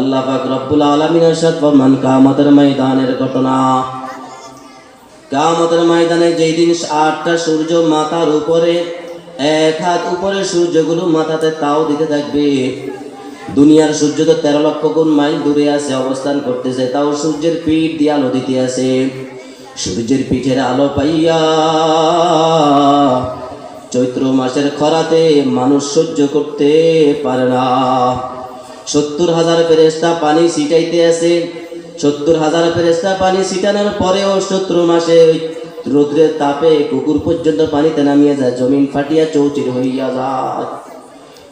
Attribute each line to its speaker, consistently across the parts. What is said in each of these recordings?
Speaker 1: আল্লাহ পাক রব্বুল আলমিন সাদ ফরমান কামতের ময়দানের ঘটনা। কামতের ময়দানে যেই দিন আটটা সূর্য মাথার উপরে, এক হাত উপরে সূর্যগুলো মাথাতে তাও দিতে থাকবে। দুনিয়ার সূর্য তো তেরো লক্ষ গুণ মাইল দূরে আছে, অবস্থান করতেছে, তাও সূর্যের পিঠ দিয়ে আলো দিতে আছে। সূর্যের পিঠের আলো পাইয়া চৈত্র মাসের খরাতে মানুষ সহ্য করতে পারে না। সত্তর হাজার ফেরেস্তা পানি ছিটাইতে আছে। সত্তর হাজার ফেরেস্তা পানি ছিটানোর পরেও শত্রু মাসে ওই রৌদ্রের তাপে কুকুর পর্যন্ত পানিতে নামিয়ে যায়, জমিন ফাটিয়া চৌচির হইয়া যায়।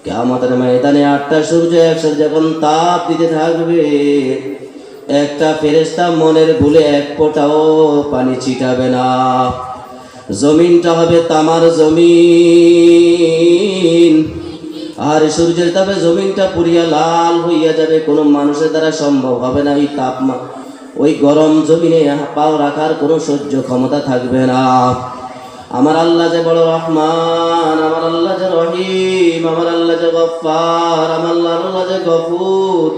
Speaker 1: কেমতের ময়দানে আটটা সূর্য একসাথে যখন তাপ দিতে থাকবে, একটা ফেরেস্তা মনের ভুলে এক ফোঁটাও পানি ছিটাবে না। জমিনটা হবে তামার জমিন। আর সূর্যের তাপে জমিনটা পুরিয়া লাল হইয়া যাবে, কোনো মানুষের দ্বারা সম্ভব হবে না ওই তাপমা। ওই গরম জমিনে পাও রাখার কোনো সহ্য ক্ষমতা থাকবে না। আমার আল্লাহ যে বড় রহমান, আমার আল্লাহ যে রহিম, আমার আল্লাহ যে গফার আমার আল্লাহ যে গফুর।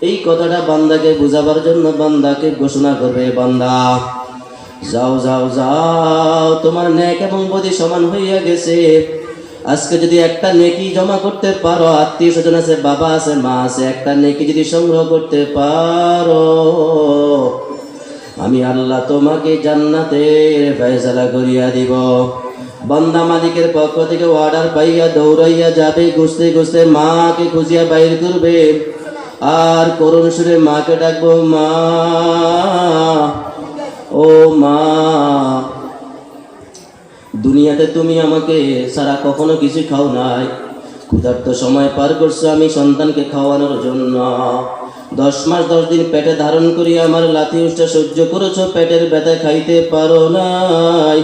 Speaker 1: এই কথাটা বান্দাকে বুঝাবার জন্য বান্দাকে ঘোষণা করবে বান্দা। যাও যাও যাও, তোমার ন্যাক এবং বদি সমান হইয়া গেছে। আজকে যদি একটা নেকি জমা করতে পারো, আত্মীয় স্বজন আছে, বাবা আছে, মা আছে, একটা নেকি যদি সংগ্রহ করতে পারো, আমি আল্লাহ তোমাকে জান্নাতের ফয়সালা করিয়া দিব। বন্দা মালিকের পক্ষ থেকে অর্ডার পাইয়া দৌড়াইয়া যাবে গুছতে গুছতে মাকে খুঁজিয়া বাইর করবে। আর করুণ সুরে মাকে ডাকবো, মা, ও মা দুনিয়াতে তুমি আমাকে সারা কখনো কিছু খাও নাই। ক্ষুধার্ত সময় পার করছ আমি সন্তানকে খাওয়ানোর জন্য। দশ মাস, দশ দিন পেটে ধারণ করি আমার লাথি উষ্টা সহ্য করেছ, পেটের ব্যথা খাইতে পারো নাই।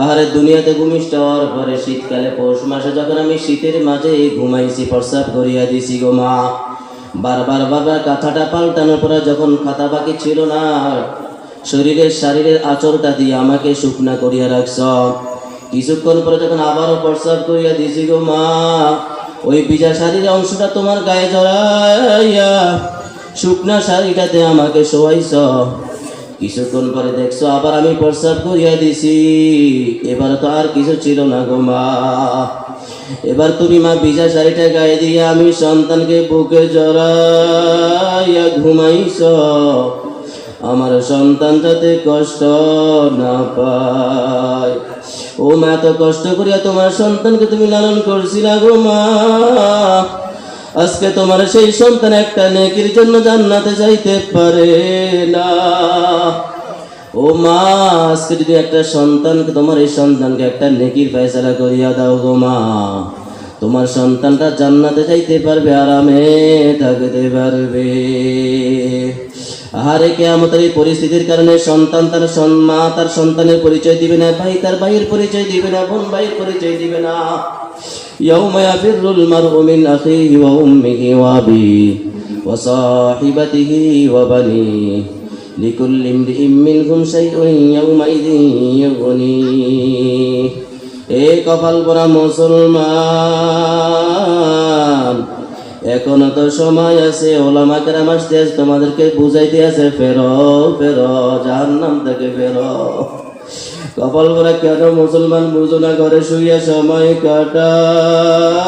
Speaker 1: আহারে, দুনিয়াতে ঘুমিষ্ঠ হওয়ার পরে শীতকালে পৌষ মাসে যখন আমি শীতের মাঝে ঘুমাইছি, প্রস্রাব করিয়া দিছি গো মা। বারবার বারবার কাঁথাটা পাল্টানোর পরে যখন খাতা বাকি ছিল না শরীরের, শারীরের আচরটা দিয়ে আমাকে শুকনা করিয়া রাখছ। কিছুক্ষণ পরে যখন আবারও প্রস্রাব করিয়া দিছি গো মা, ওই বিজা শাড়ির অংশটা তোমার গায়ে জড়াইয়া শুকনা শাড়িটাতে আমাকে শোয়াইছ। কিছুক্ষণ পরে দেখছ আবার আমি প্রস্রাব করিয়া দিছি। এবার তো আর কিছু ছিল না গো মা। এবার তুমি মা বিজা শাড়িটা গায়ে দিয়ে আমি সন্তানকে বুকে জড়াইয়া ঘুমাইছ। আমার সন্তান যাতে কষ্ট না পায়। ও মা, এত কষ্ট করিয়া তোমার সন্তানকে তুমি লালন করছিলা গো মা। আজকে তোমার সেই সন্তান একটা নেকির জন্য জান্নাতে যাইতে পারে না। ও মা, আজকে যদি একটা সন্তানকে তোমার এই সন্তানকে একটা নেকির ফয়সালা করিয়া দাও গো মা। তোমার সন্তানটা জান্নাতে যাইতে পারবে, আরামে থাকতে পারবে। আহারে কেয়ামতের এই পরিস্থিতির কারণে সন্তান তার সন- মা তার সন্তানের পরিচয় দিবে না ভাই তার ভাইয়ের পরিচয় দিবে না বোন ভাইয়ের পরিচয় দিবে না يوم يفر المرء من أخيه وأمه وأبيه وصاحبته وبنيه لكل امرئ منهم شيء يومئذ يغنيه এ কপাল পরা মুসলমান এখনও তো সময় আছে, ওলামা কেরাম আসতে তোমাদেরকে বুঝাইতে আছে, ফেরো ফেরো, জাহান্নাম থেকে ফেরো। কপাল পরা কেন মুসলমান বুঝো না, ঘরে শুইয়া সময় কাটাও।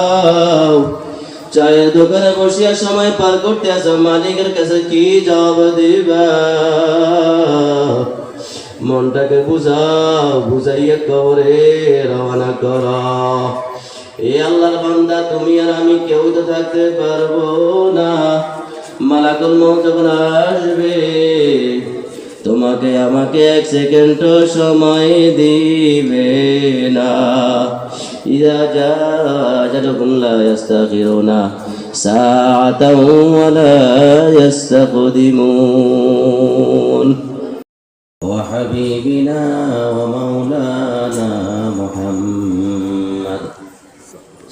Speaker 1: চায়ের দোকানে বসিয়া সময় পার করতে আসো মালিকের কাছে কি জবাব দিবা? মনটাকে বুঝাও, বুঝাইয়া কবরে রওনা কর। এ আল্লাহর বান্দা, তুমি আর আমি কেউ তো থাকতে পারব না। আসবে, তোমাকে আমাকে এক সেকেন্ড সময় দিবে না। ইয়া যা যতক্ষণ লা মৌলা ওয়া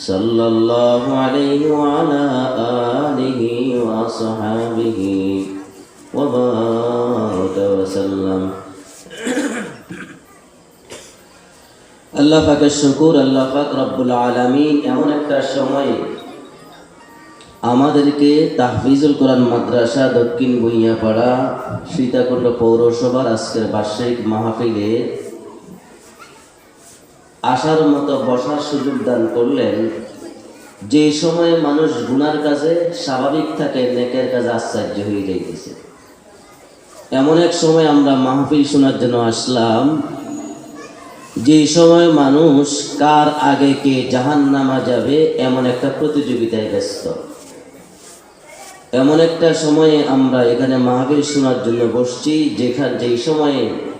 Speaker 1: صلى الله عليه وعلى آله وأصحابه وبارك وسلم আল্লাহ পাকের শুকুর আল্লাহ পাক রব্বুল আলামিন এমন একটা সময়ে আমাদেরকে তাহফিজুল কোরআন মাদ্রাসা দক্ষিণ ভুইয়াপাড়া সীতাকুণ্ড পৌরসভার আজকের বার্ষিক মাহফিলে আসার মতো বসার সুযোগ দান করলেন, যে সময়ে মানুষ গুনার কাজে স্বাভাবিক থাকে, নেকের কাজে আশ্চর্য হয়ে যাইতেছে। এমন এক সময় আমরা মাহফিল শোনার জন্য আসলাম, যে সময় মানুষ কার আগে কে জাহান নামা যাবে, এমন একটা প্রতিযোগিতায় ব্যস্ত। এমন একটা সময়ে আমরা এখানে মাহফিল শোনার জন্য বসছি, যেখানে যেই সময়ে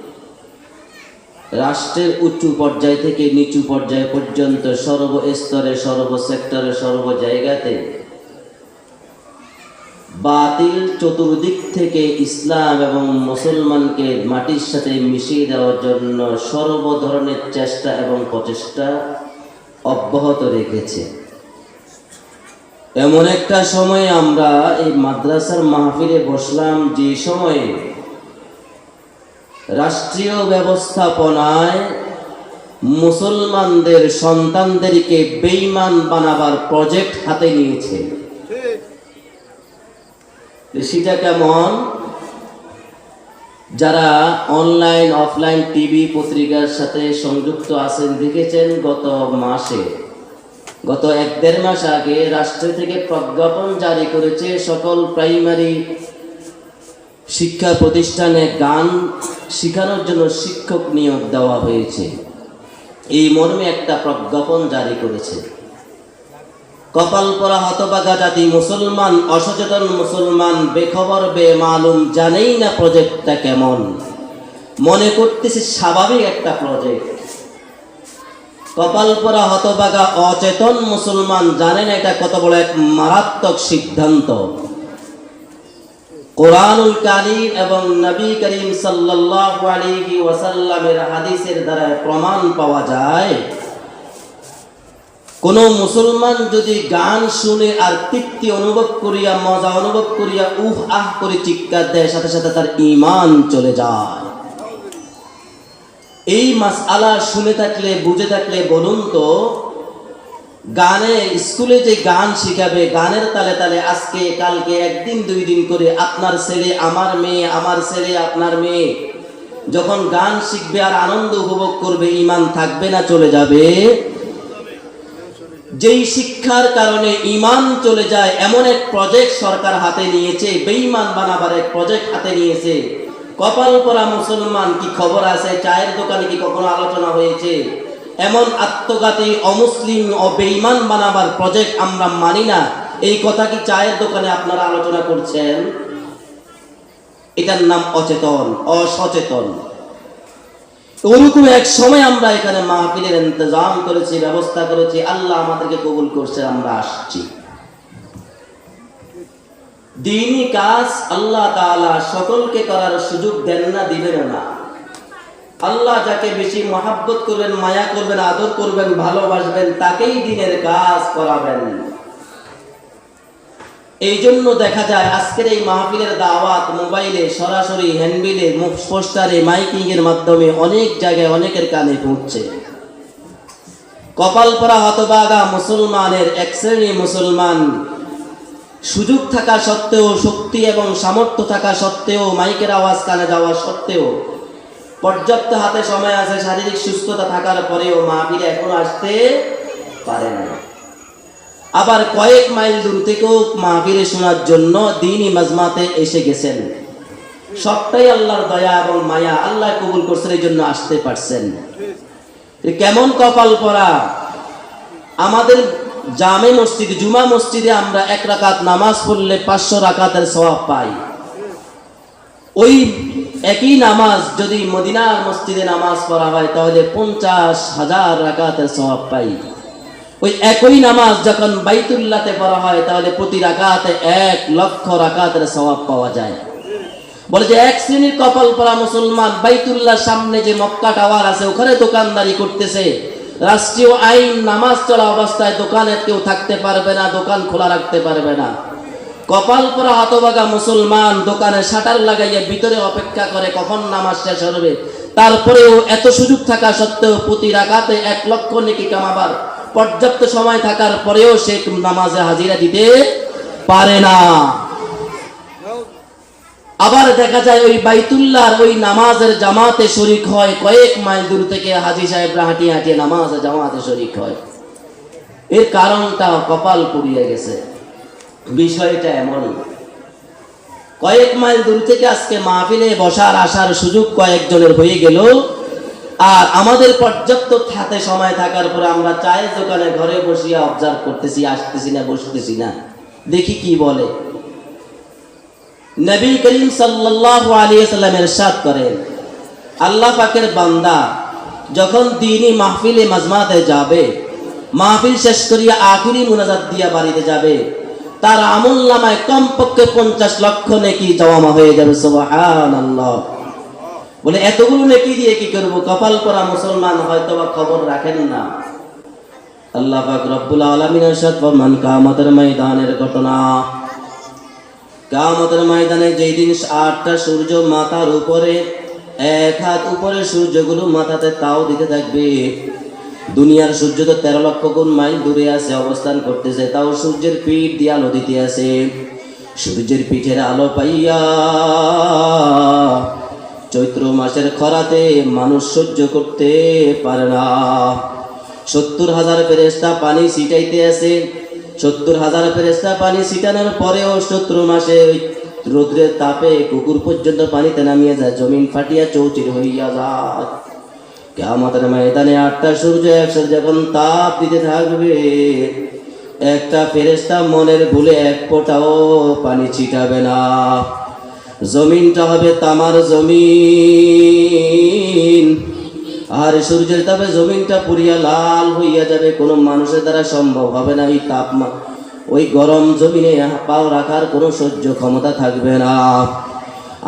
Speaker 1: রাষ্ট্রের উঁচু পর্যায় থেকে নিচু পর্যায় পর্যন্ত সর্ব স্তরে, সর্ব সেক্টরে, সর্ব জায়গাতে বাতিল চতুর্দিক থেকে ইসলাম এবং মুসলমানকে মাটির সাথে মিশিয়ে দেওয়ার জন্য সর্ব ধরনের চেষ্টা এবং প্রচেষ্টা অব্যাহত রেখেছে। এমন একটা সময়ে আমরা এই মাদ্রাসার মাহফিলে বসলাম যে সময়ে রাষ্ট্রীয় ব্যবস্থাপনায় মুসলমানদের সন্তানদেরকে বেইমান বানাবার প্রজেক্ট হাতে নিয়েছে। সেটা কেমন? যারা অনলাইন, অফলাইন টিভি পত্রিকার সাথে সংযুক্ত আছেন, দেখেছেন, গত মাসে, গত এক দেড় মাস আগে রাষ্ট্র থেকে প্রজ্ঞাপন জারি করেছে সকল প্রাইমারি শিক্ষা প্রতিষ্ঠানে গান শেখানোর জন্য শিক্ষক নিয়োগ দেওয়া হয়েছে। এই মর্মে একটা প্রজ্ঞাপন জারি করেছে। কপাল পরা হতবাগা জাতি মুসলমান, অসচেতন মুসলমান, বেখবর বে মালুম জানেই না প্রজেক্টটা কেমন। মনে করতেছে স্বাভাবিক একটা প্রজেক্ট। কপাল পরা হতবাগা অচেতন মুসলমান জানেন এটা কত বড় এক মারাত্মক সিদ্ধান্ত। কোরআনুল কারিম এবং নবী করিম সাল্লাল্লাহু আলাইহি ওয়াসাল্লামের হাদিসের দ্বারা প্রমাণ পাওয়া যায়, কোন মুসলমান যদি গান শুনে আর তৃপ্তি অনুভব করিয়া, মজা অনুভব করিয়া, উহ আহ করে চিৎকার দেয়, সাথে সাথে তার ইমান চলে যায়। এই মাস আলা শুনে থাকলে, বুঝে থাকলে বলুন তো গানে, স্কুলে যে গান শিখাবে, গানের তালে তালে আজকে, কালকে, একদিন, দুই দিন করে আপনার ছেলে, আমার মেয়ে, আমার ছেলে, আপনার মেয়ে, যখন গান শিখবে আর আনন্দ উপভোগ করবে ইমান থাকবে না, চলে যাবে। যেই শিক্ষার কারণে ইমান চলে যায়, এমন এক প্রজেক্ট সরকার হাতে নিয়েছে, বেঈমান বানাবার এক প্রজেক্ট হাতে নিয়েছে। কপাল পরা মুসলমান, কি খবর আছে? চায়ের দোকানে কি কখনো আলোচনা হয়েছে? এমন আত্মঘাতী, অমুসলিম ও বেঈমান বানাবার প্রজেক্ট আমরা মানি না। এই কথা কি চায়ের দোকানে আপনারা আলোচনা করছেন? এটার নাম অচেতন, অসচেতন। ওরকম এক সময় আমরা এখানে মাহফিলের ইন্তজাম করেছি, ব্যবস্থা করেছি, আল্লাহ আমাদেরকে কবুল করছে আমরা আসছি। দিনই কাজ আল্লাহ তাআলা সকলকে করার সুযোগ দেন না দিবেন না। আল্লাহ যাকে বেশি মহাব্বত করবেন, মায়া করবেন, আদর করবেন, ভালোবাসবেন, তাকেই দিনের কাজ করাবেন। এই জন্য দেখা যায়, আজকের এই মাহফিলের দাওয়াত মোবাইলে, সরাসরি হ্যান্ডবিলে, মুখ পোস্টারে মাইকিং এর মাধ্যমে অনেক জায়গায় অনেকের কানে পৌঁছছে কপাল পরা হতবাগা মুসলমানের, এক শ্রেণি মুসলমান, সুযোগ থাকা সত্ত্বেও, শক্তি এবং সামর্থ্য থাকা সত্ত্বেও, মাইকের আওয়াজ কানে যাওয়া সত্ত্বেও পর্যাপ্ত হাতে সময় আছে, শারীরিক সুস্থতা থাকার পরেও মাহফিলে এখনও আসতে পারে না। আবার কয়েক মাইল দূর থেকেও মাহফিলে শোনার জন্য দিনই মাজমাতে এসে গেছেন। সবটাই আল্লাহর দয়া এবং মায়া, আল্লাহ কবুল করছেন, এই জন্য আসতে পারছেন। কেমন কপাল পরা। আমাদের জামে মসজিদে, জুমা মসজিদে আমরা এক রাকাত নামাজ পড়লে পাঁচশো রাকাতের সওয়াব পাই। ওই একই নামাজ যদি মদিনার মসজিদে নামাজ পড়া হয়, তাহলে পঞ্চাশ হাজার রাকাতের সওয়াব পাই। ওই একই নামাজ যখন বাইতুল্লাতে পড়া হয়, তাহলে প্রতি রাকাতে এক লক্ষ রাকাতের সওয়াব পাওয়া যায়। বলে যে এক শ্রেণির কপাল পরা মুসলমান বাইতুল্লাহ সামনে যে মক্কা টাওয়ার আছে, ওখানে দোকানদারি করতেছে। রাষ্ট্রীয় আইন নামাজ চলা অবস্থায় দোকানে কেউ থাকতে পারবে না, দোকান খোলা রাখতে পারবে না। কপাল পরা হতবাগা মুসলমান দোকানে শাটার লাগাইয়া ভিতরে অপেক্ষা করে কখন নামাজ শেষ হবে তারপরেও এত সুযোগ থাকা সত্ত্বেও প্রতি রাখাতে এক লক্ষ নেকি কামাবার পর্যাপ্ত সময় থাকার পরেও সে নামাজে হাজিরা দিতে পারে না। আবার দেখা যায় ওই বাইতুল্লাহর ওই নামাজের জামাতে শরিক হয়, কয়েক মাইল দূর থেকে হাজি সাহেবরা হাঁটিয়ে হাঁটিয়ে নামাজের জামাতে শরিক হয়। এর কারণটা কপাল পুড়িয়ে গেছে। বিষয়টা এমন। কয়েক মাইল দূর থেকে আজকে মাহফিলে বসার আসার সুযোগ কয়েকজনের হয়ে গেল। আর আমাদের পর্যাপ্ত হাতে সময় থাকার পরে আমরা চায়ের দোকানে ঘরে বসিয়া অবজার্ভ করতেছি, আসতেছি না, বসতেছি না। দেখি কি বলে। নবী করিম সাল্লাল্লাহু আলাইহি সাল্লামের সাথ করেন, আল্লাহ পাকের বান্দা যখন দিনই মাহফিলে মাজমাতে যাবে, মাহফিল শেষ করিয়া আখিরি মুনাজাত দিয়া বাড়িতে যাবে তার আমল নামায় কমপক্ষে পঞ্চাশ লক্ষ নেকি জমা হয়ে যাবে, সুবহানাল্লাহ। বলে, এতগুলো নেকি দিয়ে কি করব? কপাল করা মুসলমান হয়তো বা খবর রাখেন না। আল্লাহ পাক রব্বুল আলামিনের সাথে কিয়ামতের ময়দানের ঘটনা। কামতের ময়দানে যেই দিন আটটা সূর্য মাথার উপরে, এক হাত উপরে সূর্যগুলো মাথাতে তাও দিতে থাকবে। দুনিয়ার সূর্য তো তেরো লক্ষ গুণ মাইল দূরে আছে, অবস্থান করতেছে, তাও সূর্যের পিঠ দিয়ে আলো দিতে আছে। সূর্যের পিঠের আলো পাইয়া চৈত্র মাসের খরাতে মানুষ সহ্য করতে পারে না। সত্তর হাজার ফেরেস্তা পানি ছিটাইতে আছে। সত্তর হাজার ফেরেস্তা পানি ছিটানোর পরেও সত্তর মাসে ওই রৌদ্রের তাপে কুকুর পর্যন্ত পানিতে নামিয়ে যায়, জমিন ফাটিয়া চৌচির হইয়া যায়। কেমতের ময়দানে আটটা সূর্য একসাথে যখন তাপ দিতে থাকবে, একটা ফেরেস্তা মনের ভুলে এক ফোঁটাও পানি ছিটাবে না। জমিনটা হবে তামার জমিন। আর সূর্যের তাপে জমিনটা পুরিয়া লাল হইয়া যাবে, কোনো মানুষের দ্বারা সম্ভব হবে না। ওই তাপমা ওই গরম জমিনে পাও রাখার কোনো সহ্য ক্ষমতা থাকবে না।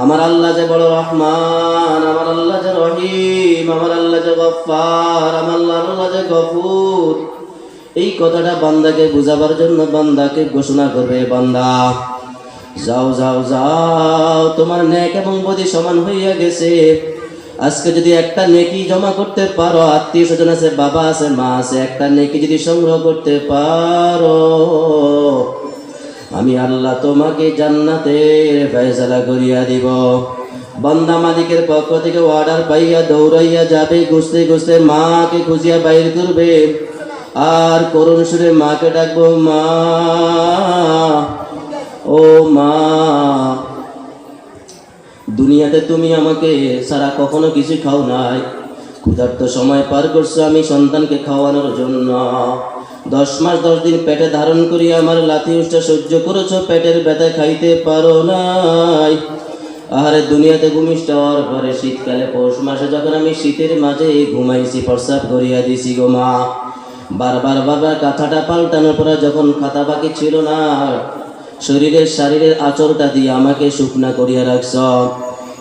Speaker 1: আমার আল্লাহ যে বড় রহমান, আমার আল্লাহ যে রহিম, আমার আল্লাহ যে গফার আমার আল্লাহ যে গফুর। এই কথাটা বান্দাকে বুঝাবার জন্য বান্দাকে ঘোষণা করবে বান্দা। যাও যাও যাও, তোমার নেক এবং বদি সমান হইয়া গেছে। আজকে যদি একটা নেকি জমা করতে পারো, আত্মীয় স্বজন আছে, বাবা আছে, মা আছে, একটা নেকি যদি সংগ্রহ করতে পারো আমি আল্লাহ তোমাকে জান্নাতের ফয়সালা করিয়া দিব। বন্দা মালিকের পক্ষ থেকে অর্ডার পাইয়া দৌড়াইয়া যাবে গুছতে গুছতে মাকে খুঁজিয়া বাইর করবে। আর করুণ সুরে মাকে ডাকবো, মা, ও মা, দুনিয়াতে তুমি আমাকে সারা কখনো কিছু খাও নাই। ক্ষুধার্ত সময় পার করছ আমি সন্তানকে খাওয়ানোর জন্য। দশ মাস, দশ দিন পেটে ধারণ করি আমার লাথি উষ্টা সহ্য করেছ, পেটের ব্যথা খাইতে পারো নাই। আহারে দুনিয়াতে ঘুমিষ্ট হওয়ার পরে শীতকালে পৌষ মাসে যখন আমি শীতের মাঝে ঘুমাইছি, প্রস্রাব করিয়া দিছি গো মা। বারবার বারবার কাঁথাটা পাল্টানোর পরে যখন খাতা বাকি ছিল না, শরীরের, শারীরের আচরটা দিয়ে আমাকে শুকনা করিয়া রাখছ।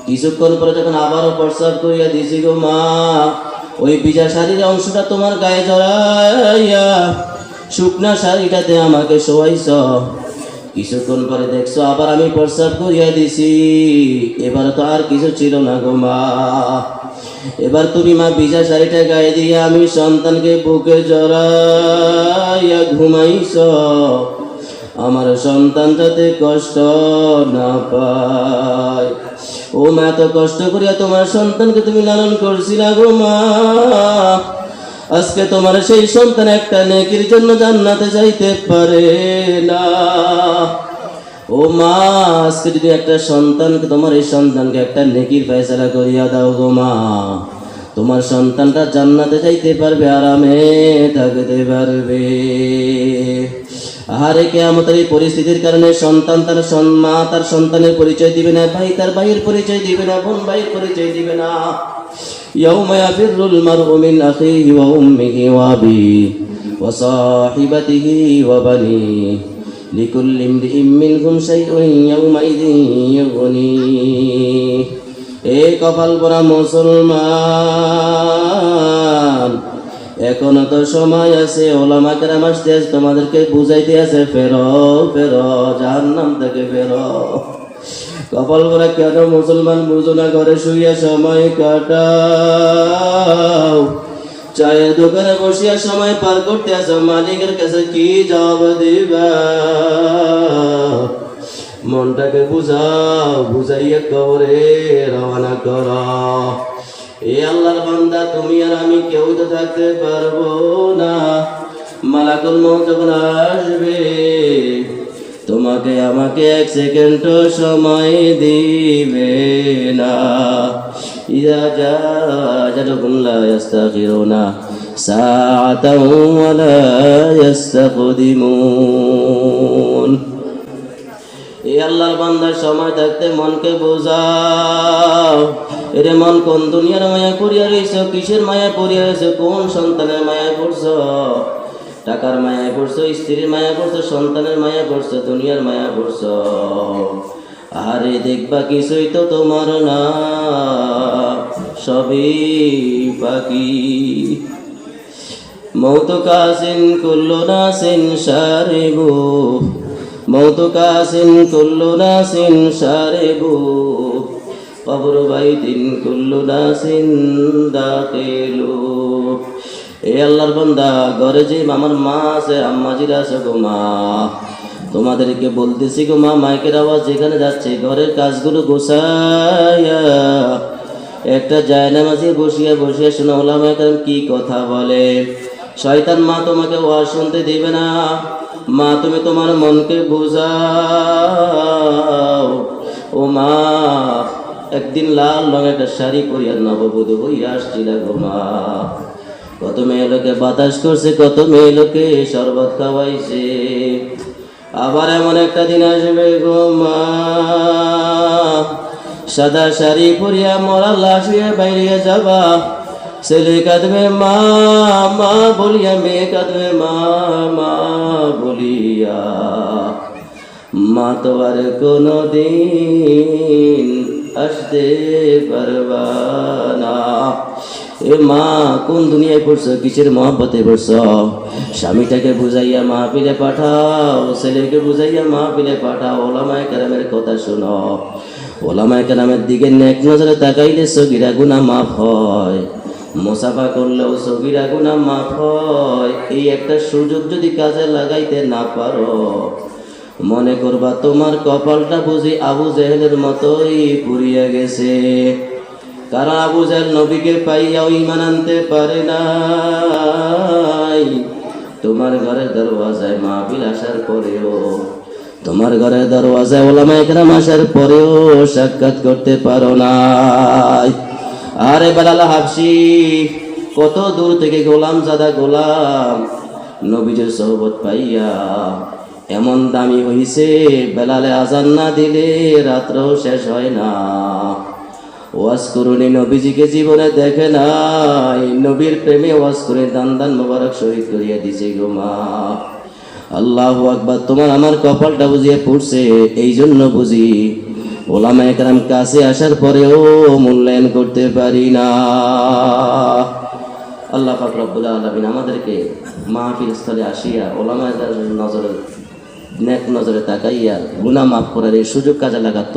Speaker 1: কিছুক্ষণ পরে যখন আবারও প্রস্রাব করিয়া দিছি গো মা, ওই বিজা শারীরের অংশটা তোমার গায়ে জড়াইয়া শুকনা শাড়িটাতে আমাকে শোয়াইছ। কিছুক্ষণ পরে দেখছ, আবার আমি প্রস্রাব করিয়া দিছি। এবার তো আর কিছু ছিল না গো মা। এবার তুমি মা বিজা শাড়িটা গায়ে দিয়ে আমি সন্তানকে বুকে জড়াইয়া ঘুমাইছ। আমার সন্তান যাতে কষ্ট না পায়। ও মা, এত কষ্ট করিয়া তোমার সন্তানকে তুমি লালন করছিলা গো মা। আজকে তোমার সেই সন্তান একটা নেকির জন্য জান্নাতে যাইতে পারে না। ও মা, আজকে যদি একটা সন্তানকে, তোমার এই সন্তানকে একটা নেকির ফয়সালা করিয়া দাও গো মা। তোমার সন্তানটা জান্নাতে যাইতে পারবে, আরামে থাকতে পারবে। আহারে কেয়ামতের এই পরিস্থিতির কারণে সন্তান তার মা তার সন্তানের পরিচয় দিবে না, ভাই তার ভাইয়ের পরিচয় দিবে না, বোন ভাইয়ের পরিচয় দিবে না। يوم يفر المرء من أخيه وأمه وأبيه وصاحبته وبنيه لكل امرئ منهم شيء يومئذ يغنيه এ কপাল পরা মুসলমান এখনো তো সময় আছে ওলামা কেরাম আসতে আছে, তোমাদেরকে বুঝাইতে আছে ফেরো ফেরো জাহান্নাম থেকে ফেরো কপাল পরা কেন মুসলমান বুঝো না, ঘরে শুইয়া সময় কাটাও। চায়ের দোকানে বসিয়া সময় পার করতে আসো, মালিকের কাছে কি জবাব দিবা? মনটাকে বুঝাও, বুঝাইয়া কবরে রওনা কর। এ আল্লাহর বান্দা, তুমি আর আমি কেউ তো থাকতে পারব না। মালাকুল মৌ যখন আসবে তোমাকে আমাকে এক সেকেন্ড সময় দিবে না। ইয়া যা যারকুম লা ইস্তাখিরুনা সাআতাও ওয়া লা ইস্তাকদিমুন এই আল্লাহর বান্দার সময় থাকতে মনকে বোঝাও। এরে মন কোন দুনিয়ার মায়া পড়িয়া রইছ? কিসের মায়া পড়িয়া রইছ? কোন সন্তানের মায়া পড়ছ? টাকার মায়া করছ, স্ত্রীর মায়া করছ, সন্তানের মায়া করছ, দুনিয়ার মায়া পড়ছো আরে দেখবা কিছুই তো তোমার না, সবই বাকি। মৌত কাসিন কুল্লু নাসিন সারিবু মৌত কাসিন কুল্লু নাসিন সারিবু, কবর বাইদিন কুল্লু নাসিন দাখিলু এ আল্লাহর বান্দা, ঘরে যে আমার মা আছে, আম্মাজিরা আছে গো মা, তোমাদেরকে বলতেছি গো মা, মাইকের আওয়াজ যেখানে যাচ্ছে, ঘরের কাজগুলো গোসাইয়া একটা জায়নামাজি বসিয়া বসিয়া শোনা ওলামা একরাম কি কথা বলে। শয়তান মা তোমাকে ওয়াজ শুনতে দিবে না। মা, তুমি তোমার মনকে বোঝাও। ও মা, একদিন লাল রঙের একটা শাড়ি পরিয়া নববধূ হইয়া আসছিল গো মা। কত মেয়ে লোকে বাতাস করছে, কত মেয়ে লোকে শরবত খাওয়াইছে। আবার এমন একটা দিন আসবে গো মা। সাদা শাড়ি পরিয়া মরা লাশ বাইরে যাবা। ছেলে কাঁদবে, মা মা বলিয়া, মেয়ে কাঁদবে, মা মা বলিয়া। মা তো আর কোনো দিন আসতে পারবা না। এ মা, কোন দুনিয়ায় পড়ছো? কিসের মহব্বতে পড়ছো? স্বামীটাকে বুঝাইয়া মা পিলে পাঠাও, ছেলেকে বুঝাইয়া মা পিলে পাঠাও। ওলামায় কারামের কথা শোনো। ওলামায় কারামের দিকে নেক নজরে তাকাইলে সগিরা গুনা মাফ হয়। মোসাফা করলেও সগিরা গুনা মাফ হয়। এই একটা সুযোগ যদি কাজে লাগাইতে না পারো, মনে করবা তোমার কপালটা বুঝি আবু জেহেলের মতোই পুড়িয়া গেছে। কারণ আবু জাহেল নবীকে পাইয়াও ইমান আনতে পারে নাই। তোমার ঘরের দরওয়াজায় মাহফিল আসার পরেও, তোমার ঘরের দরওয়াজায় ওলামা একরাম আসার পরেও সাক্ষাৎ করতে পারো নাই। আরে বেলাল হাফসি, কত দূর থেকে গোলাম জাদা গোলাম নবীজের সহবত পাইয়া এমন দামি হইছে, বেলালে আজান না দিলে রাত্রও শেষ হয় না। ওয়াজ করুনি নবীজিকে জীবনে দেখে নাই। নবীর প্রেমে ওয়াজ করে দান দান মোবারক শহীদ করিয়া দিছে গো মা। আল্লাহ আকবার, তোমার আমার কপালটা বুঝিয়ে পড়ছে এই জন্য বুঝি ওলামা একরাম কাছে আসার পরেও মূল্যায়ন করতে পারি না। আল্লাহ পাক আলামিন আমাদেরকে মাহফিল স্থলে আসিয়া ওলামা নজরে, নেক নজরে তাকাইয়া গুনাহ মাফ করার এই সুযোগ কাজে লাগার